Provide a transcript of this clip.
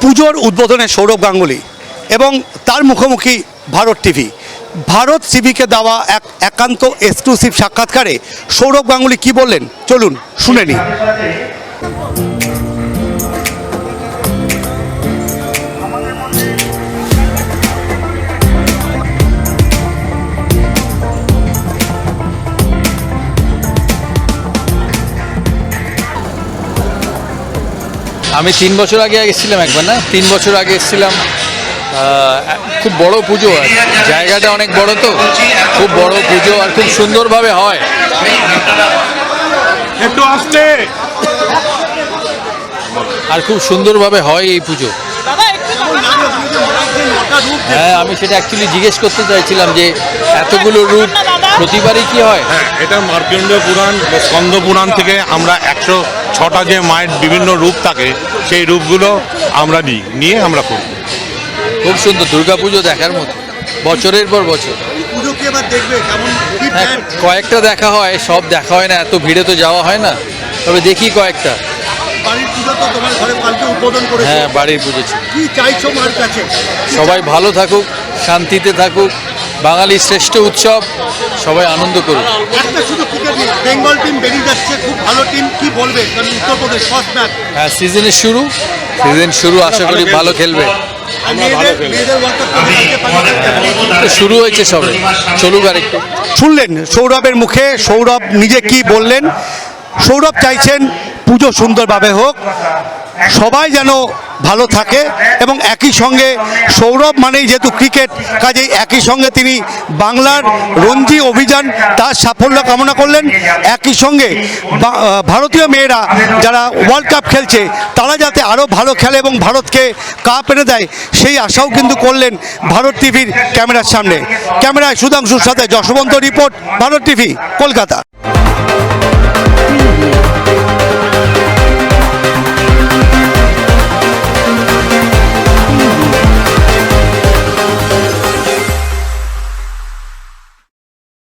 পুজোর উদ্বোধনে সৌরভ গাঙ্গুলি এবং তার মুখোমুখি ভারত টিভি। ভারত টিভিকে দেওয়া এক একান্ত এক্সক্লুসিভ সাক্ষাৎকারে সৌরভ গাঙ্গুলি কি বললেন? চলুন, শুনে নিই। আমি তিন বছর আগে এসেছিলাম একবার না? তিন বছর আগে এসেছিলাম খুব বড় পুজো আর জায়গাটা অনেক বড় তো খুব বড় পুজো আর খুব সুন্দরভাবে হয়। একটু আসতে আর খুব সুন্দরভাবে হয় এই পুজো। হ্যাঁ আমি সেটা অ্যাকচুয়ালি জিজ্ঞেস করতে চাইছিলাম যে এতগুলো রূপ প্রতিবারই কি হয়? হ্যাঁ এটা মার্কণ্ডেয় পুরাণ বা স্কন্দ পুরাণ থেকে আমরা একশো ছটা যে মায়ের বিভিন্ন রূপ থাকে সেই রূপগুলো আমরা নিই নিয়ে আমরা করি খুব সুন্দর দুর্গাপুজো দেখার মতো বছরের পর বছর। পুজো কি এবার দেখবে? কেমন কি হ্যাঁ কয়েকটা দেখা হয় সব দেখা হয় না এত ভিড়ে তো যাওয়া হয় না। তবে দেখি কয়েকটা। বাড়ির পুজো তো তোমার ঘরে কালকে উদ্বোধন করেছে। হ্যাঁ বাড়ির পুজো ছিল। সবাই ভালো থাকুক শান্তিতে থাকুক বাঙালির শ্রেষ্ঠ উৎসব সবাই আনন্দ করুক। একটা শুধু ক্রিকেট বেঙ্গল টিম বেরিয়ে যাচ্ছে খুব ভালো টিম কি বলবে? কারণ উত্তরপ্রদেশ ফার্স্ট ম্যাচ হ্যাঁ সিজনের শুরু সিজন শুরু আশা করি ভালো খেলবে। শুরু হয়েছে সবে চলুক আর একটু। শুনলেন সৌরভের মুখে সৌরভ নিজে কি বললেন? সৌরভ চাইছেন পুজো সুন্দরভাবে হোক সবাই যেন ভালো থাকে এবং একই সঙ্গে সৌরভ মানেই যেহেতু ক্রিকেট, কাজেই একই সঙ্গে তিনি বাংলার রঞ্জি অভিযান, তার সাফল্য কামনা করলেন। একই সঙ্গে ভারতীয় মেয়েরা যারা ওয়ার্ল্ড কাপ খেলছে, তারা যাতে আরও ভালো খেলে এবং ভারতকে কাপ এনে দেয়, সেই আশাও কিন্তু করলেন ভারত টিভির ক্যামেরার সামনে। ক্যামেরায় সুধাংশুর সাথে যশবন্ত রিপোর্ট, ভারত টিভি, কলকাতা।